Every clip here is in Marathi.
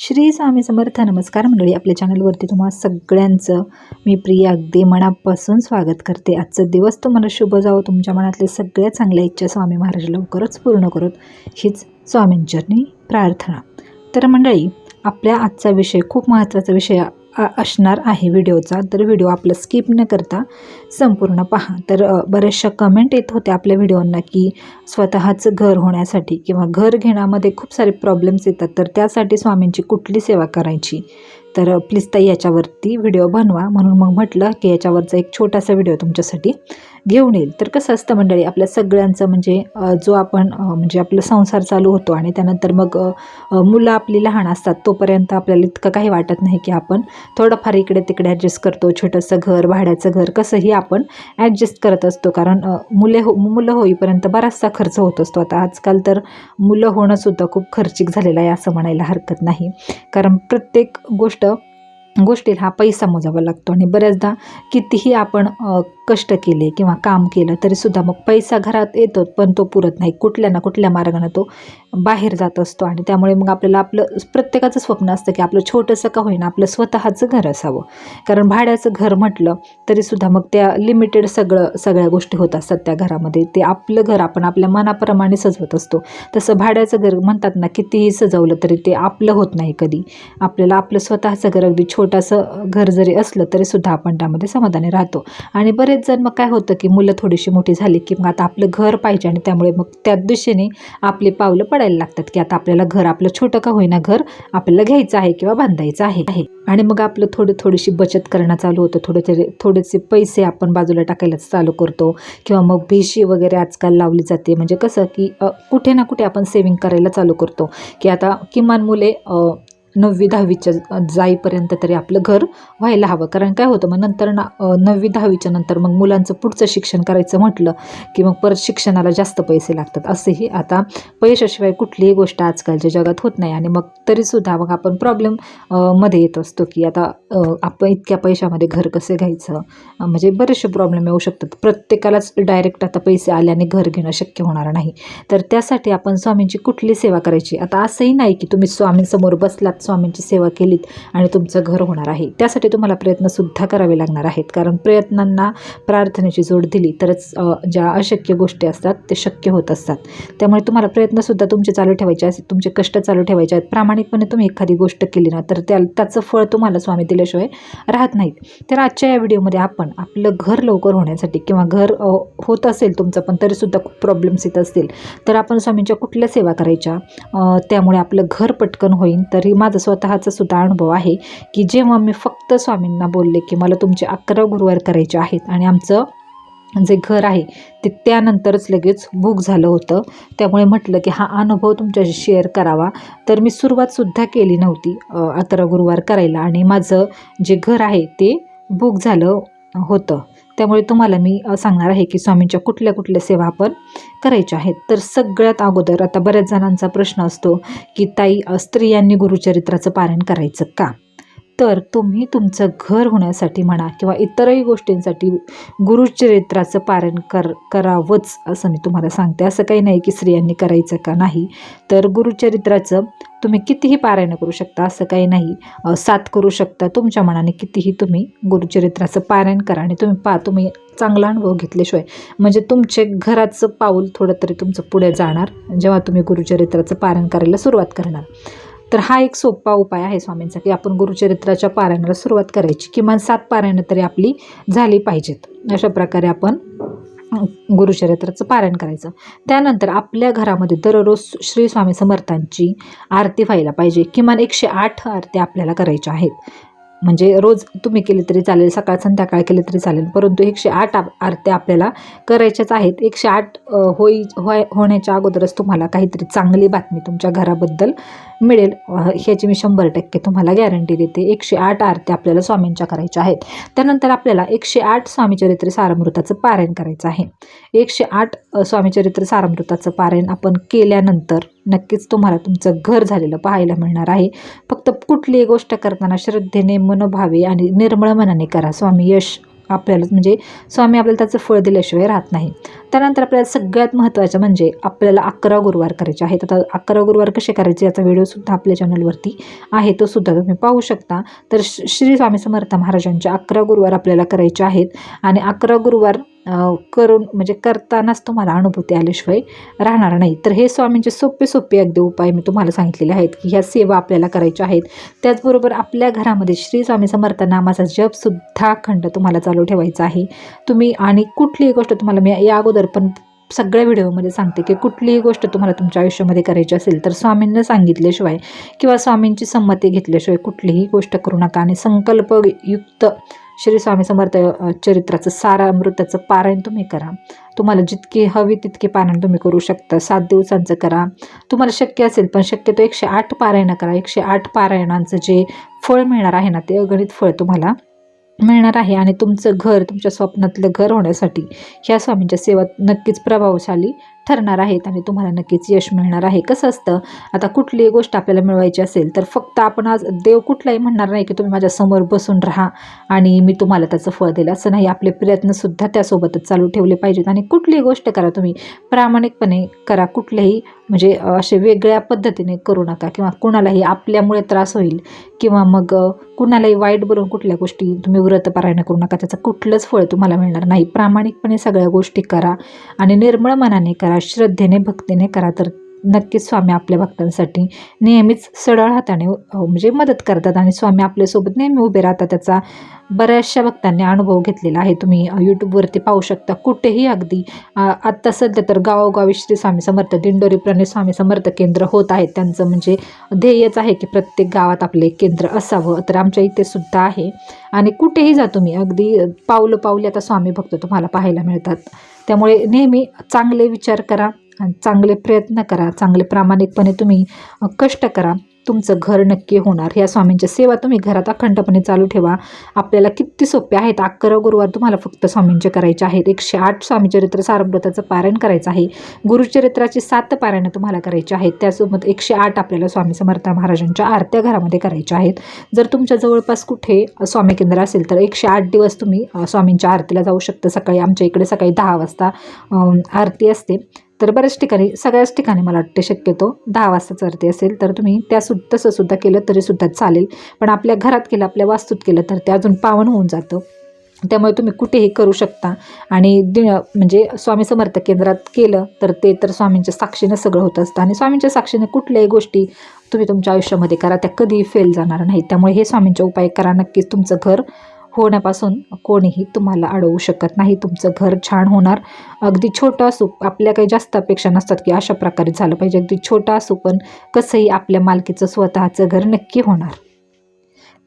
श्री स्वामी समर्थ. नमस्कार मंडळी आपल्या चॅनलवरती तुम्हाला सगळ्यांचं मी प्रिया अगदी मनापासून स्वागत करते. आजचा दिवस तुम्हाला शुभ जावो तुमच्या मनातले सगळ्या चांगल्या इच्छा स्वामी महाराज लवकरच पूर्ण करत. हीच स्वामींचरणी प्रार्थना. तर मंडळी आपल्या आजचा विषय खूप महत्त्वाचा विषय असणार आहे व्हिडिओचा. तर व्हिडिओ आपलं स्किप न करता संपूर्ण पहा. तर बऱ्याचशा कमेंट येत होत्या आपल्या व्हिडिओंना की स्वतःचं घर होण्यासाठी किंवा घर घेण्यामध्ये खूप सारे प्रॉब्लेम्स येतात. तर त्यासाठी स्वामींची कुठली सेवा करायची? तर प्लीज ताई याच्यावरती व्हिडिओ बनवा. म्हणून मग म्हटलं की याच्यावरचा एक छोटासा व्हिडिओ तुमच्यासाठी घेऊन येईल. तर कसं असतं मंडळी आपल्या सगळ्यांचं म्हणजे जो आपण म्हणजे आपला संसार चालू होतो आणि त्यानंतर मग मुलं आपली लहान असतात तोपर्यंत आपल्याला इतकं काही वाटत नाही की आपण थोडंफार इकडे तिकडे ॲडजस्ट करतो. छोटंसं घर भाड्याचं घर कसंही आपण ॲडजस्ट करत असतो. कारण मुले हो मुलं होईपर्यंत बराचसा खर्च होत असतो. आता आजकाल तर मुलं होणंसुद्धा खूप खर्चिक झालेलं आहे असं म्हणायला हरकत नाही. कारण प्रत्येक गोष्ट गोष्टीला हा पैसा मोजावा लागतो. आणि बऱ्याचदा कितीही आपण कष्ट केले किंवा काम केलं तरीसुद्धा मग पैसा घरात येतो पण तो पुरत नाही. कुठल्या ना कुठल्या मार्गाने तो बाहेर जात असतो आणि त्यामुळे मग आपल्याला आपलं प्रत्येकाचं स्वप्न असतं की आपलं छोटंसं का होईना आपलं स्वतःचं घर असावं. कारण भाड्याचं घर म्हटलं तरीसुद्धा मग त्या लिमिटेड सगळं सगळ्या गोष्टी होत असतात त्या घरामध्ये. ते आपलं घर आपण आपल्या मनाप्रमाणे सजवत असतो. तसं भाड्याचं घर म्हणतात ना कितीही सजवलं तरी ते आपलं होत नाही कधी. आपल्याला आपलं स्वतःचं घर अगदी छोटंसं घर जरी असलं तरीसुद्धा आपण त्यामध्ये समाधानी राहतो. आणि बरेच जण मग काय होतं की मुलं थोडीशी मोठी झाली की मग आता आपलं घर पाहिजे आणि त्यामुळे मग त्या दिशेने आपली पावलं पडायला लागतात की आता आपल्याला घर आपलं छोटं का होईना घर आपल्याला घ्यायचं आहे किंवा बांधायचं आहे. आणि मग आपलं थोडं थोडीशी बचत करणं चालू होतं. थोडे थोडेसे पैसे आपण बाजूला टाकायला चालू करतो. किंवा मग भिशी वगैरे आजकाल लावली जाते. म्हणजे कसं की कुठे ना कुठे आपण सेविंग करायला चालू करतो. की आता किमान मुले नववी दहावीच्या जाईपर्यंत तरी आपलं घर व्हायला हवं. कारण काय होतं मग नंतर ना नववी दहावीच्या नंतर मग मुलांचं पुढचं शिक्षण करायचं म्हटलं की मग परत शिक्षणाला जास्त पैसे लागतात. असेही आता पैशाशिवाय कुठलीही गोष्ट आजकालच्या जगात होत नाही. आणि मग तरीसुद्धा मग आपण प्रॉब्लेममध्ये येत असतो की आता आपण इतक्या पैशामध्ये घर कसं घ्यायचं? म्हणजे बरेचसे प्रॉब्लेम येऊ शकतात. प्रत्येकालाच डायरेक्ट आता पैसे आल्याने घर घेणं शक्य होणार नाही. तर त्यासाठी आपण स्वामींची कुठली सेवा करायची? आता असंही नाही की तुम्ही स्वामींसमोर बसलात स्वामींची सेवा केलीत आणि तुमचं घर होणार आहे. त्यासाठी तुम्हाला प्रयत्नसुद्धा करावे लागणार आहेत. कारण प्रयत्नांना प्रार्थनेची जोड दिली तरच ज्या अशक्य गोष्टी असतात ते शक्य होत असतात. त्यामुळे तुम्हाला प्रयत्नसुद्धा तुमचे चालू ठेवायचे आहेत तुमचे कष्ट चालू ठेवायचे आहेत प्रामाणिकपणे तुम्ही एखादी गोष्ट केली ना तर त्या त्याचं फळ तुम्हाला स्वामी दिल्याशिवाय राहत नाहीत. तर आजच्या या व्हिडिओमध्ये आपण आपलं घर लवकर होण्यासाठी किंवा घर होत असेल तुमचं पण तरीसुद्धा खूप प्रॉब्लेम्स येत असतील तर आपण स्वामींच्या कुठल्या सेवा करायच्या? त्यामुळे आपलं घर पटकन होईल तरी मा माझा स्वतःचा सुद्धा अनुभव आहे की जेव्हा मी फक्त स्वामींना बोलले की मला तुमचे अकरा गुरुवार करायचे आहेत आणि आमचं जे घर आहे ते त्यानंतरच लगेच बुक झालं होतं. त्यामुळे म्हटलं की हा अनुभव तुमच्याशी शेअर करावा. तर मी सुरुवातसुद्धा केली नव्हती अकरा गुरुवार करायला आणि माझं जे घर आहे ते बुक झालं होतं. त्यामुळे तुम्हाला मी सांगणार आहे की स्वामींच्या कुठल्या कुठल्या सेवा आपण करायच्या आहेत. तर सगळ्यात अगोदर आता बऱ्याच जणांचा प्रश्न असतो की ताई स्त्रियांनी गुरुचरित्राचं पारायण करायचं का? तर तुम्ही तुमचं घर होण्यासाठी म्हणा किंवा इतरही गोष्टींसाठी गुरुचरित्राचं पारण कर करावंच असं मी तुम्हाला सांगते. असं काही नाही की स्त्रियांनी करायचं का नाही. तर गुरुचरित्राचं तुम्ही कितीही पारायण करू शकता असं काही नाही. साथ सात करू शकता. तुमच्या मनाने कितीही तुम्ही गुरुचरित्राचं पारायण करा आणि तुम्ही पा तुम्ही चांगला अनुभव घेतल्याशिवाय. म्हणजे तुमचे घराचं पाऊल थोडं तरी तुमचं पुढे जाणार. जेव्हा तुम्ही गुरुचरित्राचं पारायण करायला सुरुवात करणार. तर हा एक सोपा उपाय आहे स्वामींचा की आपण गुरुचरित्राच्या पारायणाला सुरुवात करायची. किमान सात पारायणं तरी आपली झाली पाहिजेत. अशा प्रकारे आपण गुरुचरित्राचं पारायण करायचं. त्यानंतर आपल्या घरामध्ये दररोज श्री स्वामी समर्थांची आरती व्हायला पाहिजे. किमान एकशे आठ आरती आपल्याला करायच्या आहेत. म्हणजे रोज तुम्ही केले तरी चालेल सकाळ संध्याकाळ केले तरी चालेल परंतु एकशे आठ आरत्या आपल्याला करायच्याच आहेत. एकशे आठ होई होय होण्याच्या अगोदरच तुम्हाला काहीतरी चांगली बातमी तुमच्या घराबद्दल मिळेल. ह्याची मी शंभर टक्के तुम्हाला गॅरंटी देते. एकशे आठ आरत्या आपल्याला स्वामींच्या करायच्या आहेत. त्यानंतर आपल्याला एकशे आठ स्वामीचरित्र सारामृताचं पारायण करायचं आहे. एकशे आठ स्वामीचरित्र सारामृताचं पारायण आपण केल्यानंतर नक्कीच तुम्हाला तुमचं घर झालेलं पाहायला मिळणार आहे. फक्त कुठलीही गोष्ट करताना श्रद्धेने मनोभावे आणि निर्मळ मनाने करा. स्वामी यश आपल्याला म्हणजे स्वामी आपल्याला त्याचं फळ दिल्याशिवाय राहत नाही. त्यानंतर आपल्याला सगळ्यात महत्त्वाचं म्हणजे आपल्याला अकरा गुरुवार करायचे आहेत. आता अकरा गुरुवार कसे करायचे? याचा व्हिडिओसुद्धा आपल्या चॅनलवरती आहे. तो सुद्धा तुम्ही पाहू शकता. तर श्री स्वामी समर्थ महाराजांचे अकरा गुरुवार आपल्याला करायचे आहेत. आणि अकरा गुरुवार करून म्हणजे करतानाच तुम्हाला अनुभूती आल्याशिवाय राहणार नाही. तर हे स्वामींचे सोपे सोपे अगदी उपाय मी तुम्हाला सांगितलेले आहेत की ह्या सेवा आपल्याला करायच्या आहेत. त्याचबरोबर आपल्या घरामध्ये श्री स्वामी समर्थ नामाचा जपसुद्धा खंड तुम्हाला चालू ठेवायचा आहे. तुम्ही आणि कुठलीही गोष्ट तुम्हाला मी या अगोदर पण सगळ्या व्हिडिओमध्ये सांगते की कुठलीही गोष्ट तुम्हाला तुमच्या आयुष्यामध्ये करायची असेल तर स्वामींना सांगितल्याशिवाय किंवा स्वामींची संमती घेतल्याशिवाय कुठलीही गोष्ट करू नका आणि संकल्पयुक्त श्री स्वामी समर्थ चरित्राचं सारा अमृताचं पारायण तुम्ही करा. तुम्हाला जितकी हवी तितके पारायण तुम्ही करू शकता. सात दिवसांचं करा. तुम्हाला शक्य असेल पण शक्यतो एकशे आठ पारायणं करा. एकशे आठ पारायणांचं जे फळ मिळणार आहे ना ते अगणित फळ तुम्हाला मिळणार आहे. आणि तुमचं घर तुमच्या स्वप्नातलं घर होण्यासाठी ह्या स्वामींच्या सेवा नक्कीच प्रभावशाली ठरणार आहेत आणि तुम्हाला नक्कीच यश मिळणार आहे. कसं असतं आता कुठलीही गोष्ट आपल्याला मिळवायची असेल तर फक्त आपण आज देव कुठलाही म्हणणार नाही की तुम्ही माझ्यासमोर बसून राहा आणि मी तुम्हाला त्याचं फळ देईल. असं नाही आपले प्रयत्नसुद्धा त्यासोबतच चालू ठेवले पाहिजेत आणि कुठलीही गोष्ट करा तुम्ही. प्रामाणिकपणे करा कुठल्याही म्हणजे असे वेगळ्या पद्धतीने करू नका किंवा कुणालाही आपल्यामुळे त्रास होईल किंवा मग कुणालाही वाईट बोलून कुठल्या गोष्टी तुम्ही व्रतपारायण करू नका त्याचं कुठलंच फळ तुम्हाला मिळणार नाही. प्रामाणिकपणे सगळ्या गोष्टी करा आणि निर्मळ मनाने करा. श्रद्धेने भक्तीने करा तर नक्कीच स्वामी आपल्या भक्तांसाठी नेहमीच सरळ हाताने म्हणजे मदत करतात आणि स्वामी आपल्यासोबत नेहमी उभे राहतात. त्याचा बऱ्याचशा भक्तांनी अनुभव घेतलेला आहे. तुम्ही यूट्यूबवरती पाहू शकता. कुठेही अगदी आत्ता सध्या तर गावोगावी श्री स्वामी समर्थ दिंडोरी प्रणित स्वामी समर्थ केंद्र होत आहेत त्यांचं म्हणजे ध्येयच आहे की प्रत्येक गावात आपले एक केंद्र असावं. तर आमच्या इथे सुद्धा आहे. आणि कुठेही जा तुम्ही अगदी पावलं पावले आता स्वामी भक्त तुम्हाला पाहायला मिळतात. त्यामुळे नेहमी चांगले विचार करा चांगले प्रयत्न करा. चांगले प्रामाणिकपणे तुम्ही कष्ट करा. तुमचं घर नक्की होणार. ह्या स्वामींच्या सेवा तुम्ही घरात अखंडपणे चालू ठेवा. आपल्याला किती सोपे आहेत. अकरा गुरुवार तुम्हाला फक्त स्वामींचे करायचे आहेत. एकशे आठ स्वामीचरित्र सारमृताचं पारायण करायचं आहे. गुरुचरित्राची सात पारायणं तुम्हाला करायची आहेत. त्यासोबत एकशे आठ आपल्याला स्वामी समर्थ महाराजांच्या आरत्या घरामध्ये करायच्या आहेत. जर तुमच्या जवळपास कुठे स्वामी केंद्र असेल तर एकशे आठ दिवस तुम्ही स्वामींच्या आरतीला जाऊ शकता. सकाळी आमच्या इकडे सकाळी दहा वाजता आरती असते. तर बऱ्याच ठिकाणी सगळ्याच ठिकाणी मला वाटते शक्यतो दहा वाजताच आरती असेल तर तुम्ही त्या सु तसं सुद्धा केलं तरी सुद्धा चालेल. पण आपल्या घरात केलं आपल्या वास्तूत केलं तर ते अजून पावन होऊन जातं. त्यामुळे तुम्ही कुठेही करू शकता. आणि दि म्हणजे स्वामी समर्थ केंद्रात केलं तर ते तर स्वामींच्या साक्षीनं सगळं होत असतं. आणि स्वामींच्या साक्षीने कुठल्याही गोष्टी तुम्ही तुमच्या आयुष्यामध्ये करा त्या कधीही फेल जाणार नाही त्यामुळे हे स्वामींचे उपाय करा. नक्कीच तुमचं घर होण्यापासून कोणीही तुम्हाला अडवू शकत नाही. तुमचं घर छान होणार. अगदी छोटं असू आपल्या काही जास्त अपेक्षा नसतात की अशा प्रकारे झालं पाहिजे. अगदी छोटं असू पण कसंही आपल्या मालकीचं स्वतःचं घर नक्की होणार.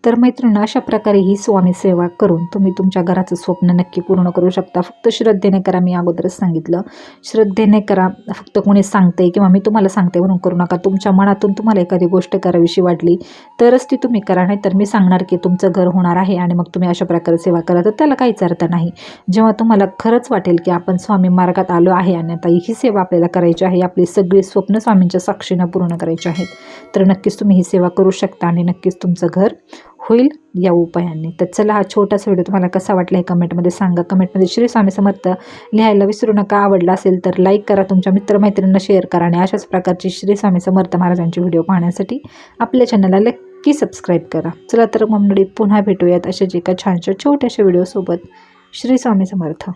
तर मैत्रिणी अशा प्रकारे ही स्वामी सेवा करून तुम्ही तुमच्या घराचं स्वप्न नक्की पूर्ण करू शकता. फक्त श्रद्धेने करा मी अगोदरच सांगितलं. श्रद्धेने करा. फक्त कोणी सांगते किंवा मी तुम्हाला सांगते म्हणून करू नका. तुमच्या मनातून तुम्हाला एखादी गोष्ट करावीशी वाटली तरच ती तुम्ही करा. नाही तर मी सांगणार की तुमचं घर होणार आहे आणि मग तुम्ही अशा प्रकारे सेवा करा. तर त्याला काहीच अर्थ नाही. जेव्हा तुम्हाला खरंच वाटेल की आपण स्वामी मार्गात आलो आहे आणि आता ही सेवा आपल्याला करायची आहे आपली सगळी स्वप्न स्वामींच्या साक्षीनं पूर्ण करायची आहेत तर नक्कीच तुम्ही ही सेवा करू शकता आणि नक्कीच तुमचं घर होईल या उपायांनी. तर चला हा छोटासा व्हिडिओ तुम्हाला कसा वाटला हे कमेंटमध्ये सांगा. कमेंटमध्ये श्री स्वामी समर्थ लिहायला विसरू नका. आवडला असेल तर लाईक करा. तुमच्या मित्रमैत्रिणींना शेअर करा आणि अशाच प्रकारची श्री स्वामी समर्थ महाराजांचे व्हिडिओ पाहण्यासाठी आपल्या चॅनलला नक्की सबस्क्राईब करा. चला तर मंडळी पुन्हा भेटूयात अशाच एका छानशा छोट्याशा व्हिडिओसोबत श्री स्वामी समर्थ.